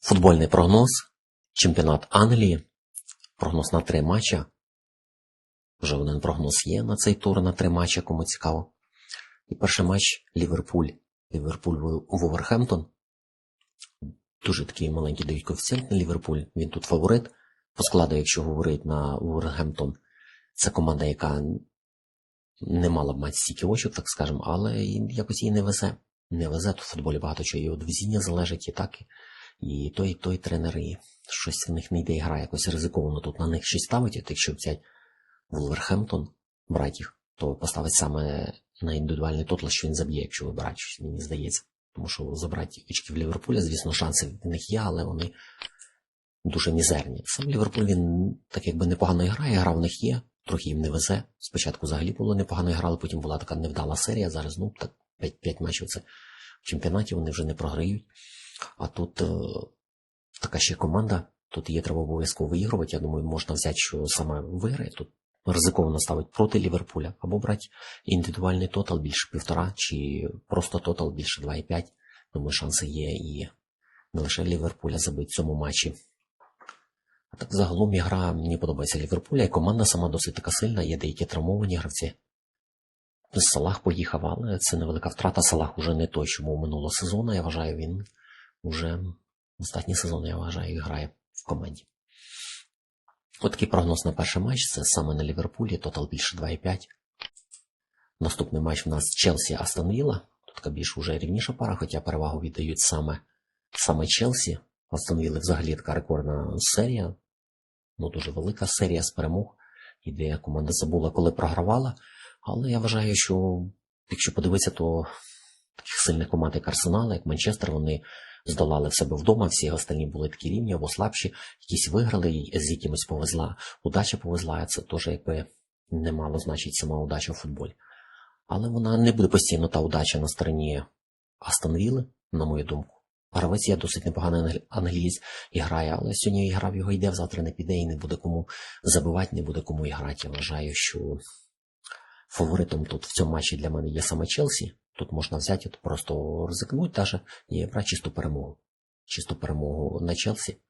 Футбольний прогноз, чемпіонат Англії, прогноз на три матча. Вже один прогноз є на цей тур на три матчі, кому цікаво. І перший матч Ліверпуль. Ліверпуль Вулверхемптон. Дуже такий маленький дають коефіцієнт на Ліверпуль. Він тут фаворит. По складу, якщо говорить на Вулверхемптон, це команда, яка не мала б мати стільки очок, так скажемо, але якось їй не везе. Не везе, тут в футболі багато чого і від везіння залежить, і так. І той, той і щось в них не йде гра, якось ризиковано тут на них щось ставить, от якщо взяти Вулверхемптон, брати їх, то поставить саме на індивідуальний тотал, що він заб'є, якщо вибирати щось, мені здається. Тому що забрати очки в Ліверпуля, звісно, шанси в них є, але вони дуже мізерні. Сам Ліверпуль він так якби непогано грає, гра в них є, трохи їм не везе. Спочатку взагалі було непогано грали, потім була така невдала серія. Зараз ну так 5, 5 матчів це в чемпіонаті вони вже не програють. А тут е, така ще команда, тут її треба обов'язково виігрувати. Я думаю, можна взяти, що саме виграє. Тут ризиковано ставити проти Ліверпуля, або брати індивідуальний тотал більше півтора, чи просто тотал більше 2,5. Думаю, шанси є і не лише Ліверпуля забити в цьому матчі. А так загалом ігра мені подобається Ліверпуля, і команда сама досить така сильна, є деякі травмовані гравці. Салах поїхав, але це невелика втрата. Салах уже не той, що був минулого сезону. Я вважаю, він уже останній сезон, я вважаю, грає в команді. От такий прогноз на перший матч це саме на Ліверпулі, тотал більше 2,5. Наступний матч у нас Челсі Астон Вілла. Тут більш уже рівніша пара, хоча перевагу віддають саме саме Челсі. Астон Вілли взагалі така рекордна серія. Ну, дуже велика серія з перемог. Ідея команда забула, коли програвала. Але я вважаю, що якщо подивитися, то таких сильних команд, як Арсенал, як Манчестер, вони здолали в себе вдома, всі остальні були такі рівні або слабші, якісь виграли, з якимось повезла. Удача повезла, це теж якби не мало значить сама удача в футболі. Але вона не буде постійно та удача на стороні Астон на мою думку. Гравець є досить непоганий англієць і грає, але сьогодні грав його йде, завтра не піде і не буде кому забивати, не буде кому і грати. Я вважаю, що фаворитом тут в цьому матчі для мене є саме Челсі. Тут можна взяти просто ризикнути даже і брати чисту перемогу. Чисту перемогу на Челсі.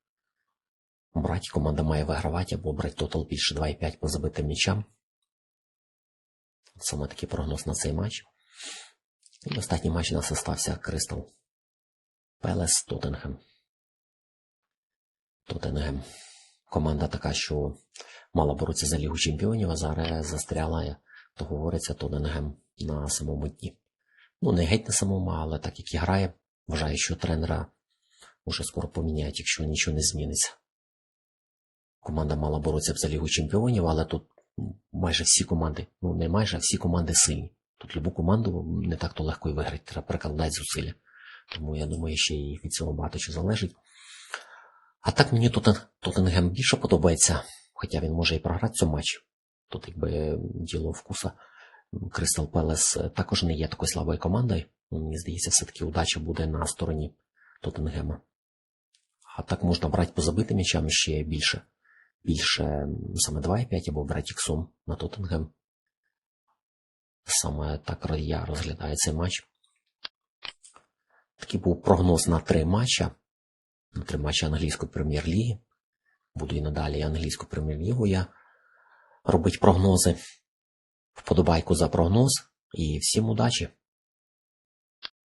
Брати команда має вигравати або брати тотал більше 2,5 по забитим м'ячам. Саме такий прогноз на цей матч. І останній матч у нас остався Кристал Пелес Тоттенгем. Тоттенгем. Команда така, що мала боротися за Лігу Чемпіонів, а зараз застряла, то говориться Тоттенгем на самому дні. Ну, не геть на самому, але так як і грає, вважаю, що тренера вже скоро поміняють, якщо нічого не зміниться. Команда мала боротися за Лігу Чемпіонів, але тут майже всі команди, ну не майже, а всі команди сильні. Тут любу команду не так то легко і виграти, треба прикладати зусилля. Тому я думаю, ще і від цього багато що залежить. А так мені Тоттенгем більше подобається, хоча він може і програти цю матч. Тут якби діло вкуса. Кристал Пелес також не є такою слабою командою. Мені здається, все-таки удача буде на стороні Тоттенгема. А так можна брати по забитим м'ячам ще більше. Більше саме 2,5 або брати іксом на Тоттенгем. Саме так я розглядаю цей матч. Такий був прогноз на три матча. На три матчі англійської прем'єр-ліги. Буду і надалі англійську прем'єр-лігу я робити прогнози. Вподобайку за прогноз і всім удачі!